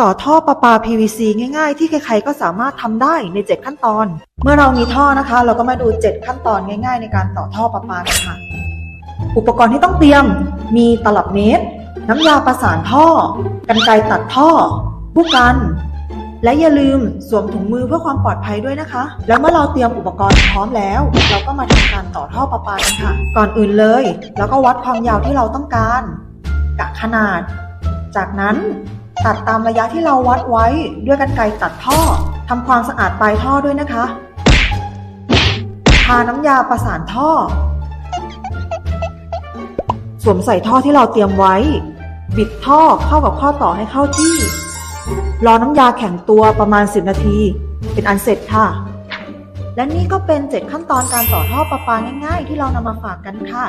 ต่อท่อประปา PVC ง่ายๆ ที่ใครๆก็สามารถทำได้ใน 7 ขั้นตอน เมื่อเรามีท่อนะคะ เราก็มาดู 7 ขั้นตอนง่ายๆ ในการต่อท่อประปากันค่ะ อุปกรณ์ที่ต้องเตรียมมีตลับเมตร น้ำยาประสานท่อ กันไกตัดท่อ ผู้กัน และอย่าลืมสวมถุงมือเพื่อความปลอดภัยด้วยนะคะ แล้วเมื่อเราเตรียมอุปกรณ์พร้อมแล้ว เราก็มาทำการต่อท่อประปากันค่ะ ก่อนอื่นเลย แล้วก็วัดความยาวที่เราต้องการกะขนาด จากนั้น ตัดตามระยะที่เราวัดไว้ด้วยกันไกรตัดท่อทำความสะอาดปลายท่อด้วยนะคะทาน้ำยาประสานท่อ สวมใส่ท่อที่เราเตรียมไว้ บิดท่อเข้ากับข้อต่อให้เข้าที่ รอน้ำยาแข็งตัวประมาณ 10 นาที เป็นอันเสร็จค่ะ และนี่ก็เป็น 7 ขั้นตอนการต่อท่อประปาง่าย ๆ ที่เรานำมาฝากกันค่ะ